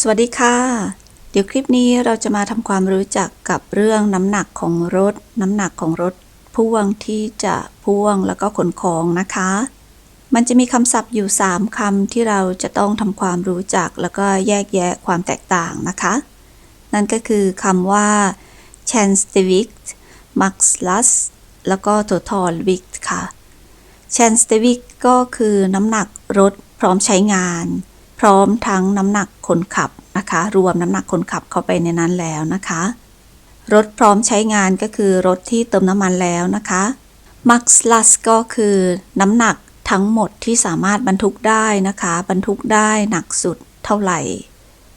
สวัสดีค่ะ เดี๋ยวคลิปนี้เราจะมาทำความรู้จักกับเรื่องน้ำหนักของรถ น้ำหนักของรถพ่วงที่จะพ่วงแล้วก็ขนของนะคะ มันจะมีคำศัพท์อยู่ 3คำที่เราจะต้องทำความรู้จักแล้วก็แยกแยะความแตกต่างนะคะ นั่นก็คือคำว่า c h a n s t e v i k Max Last แล้วก็ Total Vikt ค่ะ c h a n s t e v i k ก็คือน้ำหนักรถพร้อมใช้งาน พร้อมทั้งน้ำหนักคนขับนะคะ รวมน้ำหนักคนขับเข้าไปในนั้นแล้วนะคะ รถพร้อมใช้งานก็คือรถที่เติมน้ำมันแล้วนะคะ Max Last ก็คือน้ำหนักทั้งหมดที่สามารถบรรทุกได้นะคะ บรรทุกได้หนักสุดเท่าไหร่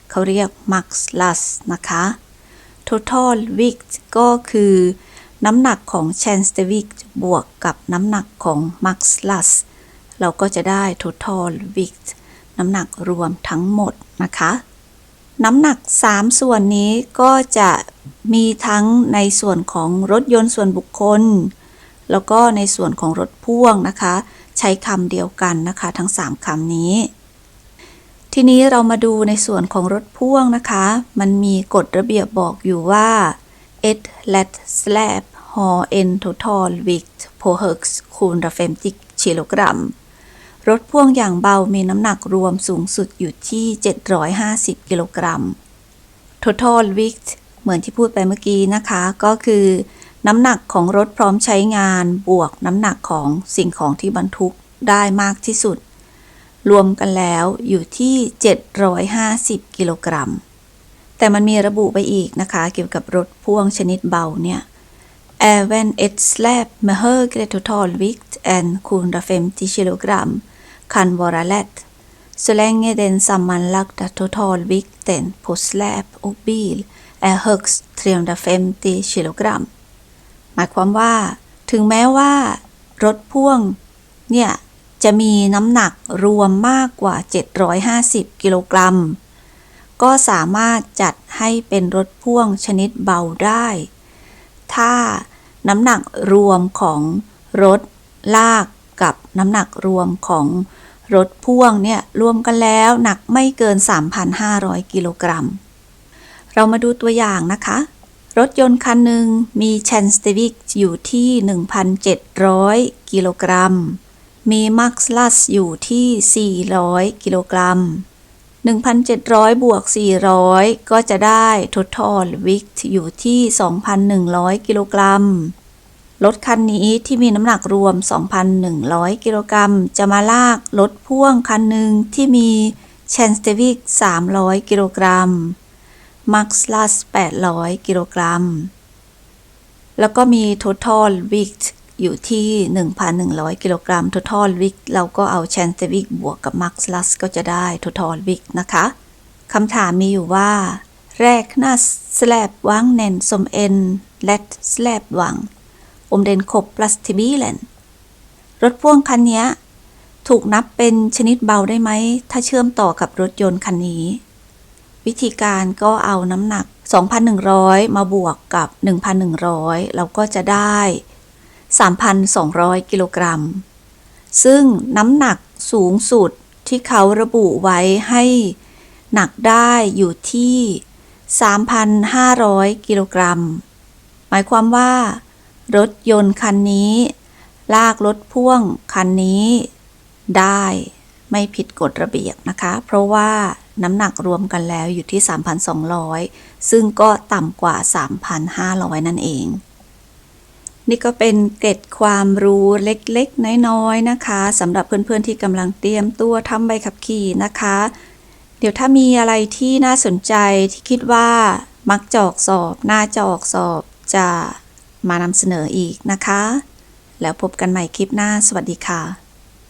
เขาเรียก Max Last นะคะ Total Weight ก็คือน้ำหนักของ c h a n s t e v i k บวกกับน้ำหนักของ Max Last เราก็จะได้ Total Weight น้ำหนักรวมทั้งหมดนะคะ น้ำหนัก 3 ส่วนนี้ก็จะมีทั้งในส่วนของรถยนต์ส่วนบุคคล แล้วก็ในส่วนของรถพ่วงนะคะ ใช้คำเดียวกันนะคะ ทั้ง 3คำนี้ ทีนี้เรามาดูในส่วนของรถพ่วงนะคะ มันมีกฎระเบียบบอกอยู่ว่า et lätt släp har en total vikt på högst 750 kilogram รถพ่วงอย่างเบามีน้ำหนักรวมสูงสุดอยู่ที่ 750 กิโลกรัม total weight เหมือนที่พูดไปเมื่อกี้นะคะ ก็คือน้ำหนักของรถพร้อมใช้งานบวกน้ำหนักของสิ่งของที่บรรทุกได้มากที่สุด รวมกันแล้วอยู่ที่ 750 กิโลกรัม แต่มันมีระบุไปอีกนะคะ เกี่ยวกับรถพ่วงชนิดเบาเนี่ย Även ett släp med högre totalvikt än 750 kilogram kan vara lätt så länge den sammanlagda totalvikten på släp och bil är högst 350 kilogram หมายความว่า ถึงแม้ว่า รถพ่วง เนี่ย จะมีน้ำหนักรวมมากกว่า 750 กิโลกรัม ก็สามารถจัดให้เป็นรถพ่วงชนิดเบาได้ ถ้าน้ำหนักรวมของรถลาก น้ำหนักรวมของรถพ่วงเนี่ยรวมกันแล้วหนักไม่เกิน 3,500 กิโลกรัม เรามาดูตัวอย่างนะคะ รถยนต์คันหนึ่งมีแชนสเตวิกอยู่ที่ 1,700 กิโลกรัม มีมักซ์ลัสอยู่ที่ 400 กิโลกรัม 1,700 บวก 400 ก็จะได้ total weight อยู่ที่ 2,100 กิโลกรัม รถคันนี้ที่มีน้ำหนักรวม 2,100 กิโลกรัม จะมาลากรถพ่วงคันหนึ่งที่มีเชนสเตวิก300 กิโลกรัม มักซ์ลัส800 กิโลกรัม แล้วก็มี total w e i g h อยู่ที่ 1,100 กิโลกรัม total w e i g h เราก็เอา c h a n s t e v i k บวกกับ max last ก็จะได้ total w e i g h นะคะคำถามมีอยู่ว่า räknas släpvagnen som en lätt släpvagn om den kopplas till bilen รถพ่วงคันนี้ถูกนับเป็นชนิดเบาได้ไหม ถ้าเชื่อมต่อกับรถยนต์คันนี้ วิธีการก็เอาน้ำหนัก 2,100 มาบวกกับ 1,100 เราก็จะได้ 3,200 กิโลกรัม ซึ่งน้ำหนักสูงสุดที่เขาระบุไว้ให้หนักได้อยู่ที่ 3,500 กิโลกรัม หมายความว่า รถยนต์คันนี้ ลากรถพ่วงคันนี้ได้ไม่ผิดกฎระเบียบนะคะ เพราะว่าน้ำหนักรวมกันแล้วอยู่ที่ 3,200 ซึ่งก็ต่ำกว่า 3,500 นั่นเอง นี่ก็เป็นเกร็ดความรู้เล็กๆ น้อยๆ นะคะสำหรับเพื่อนๆ ที่กำลังเตรียมตัวทำใบขับขี่นะคะ เดี๋ยวถ้ามีอะไรที่น่าสนใจที่คิดว่ามักจอกสอบ น่าจอกสอบจะ มานำเสนออีกนะคะ แล้วพบกันใหม่คลิปหน้าสวัสดีค่ะ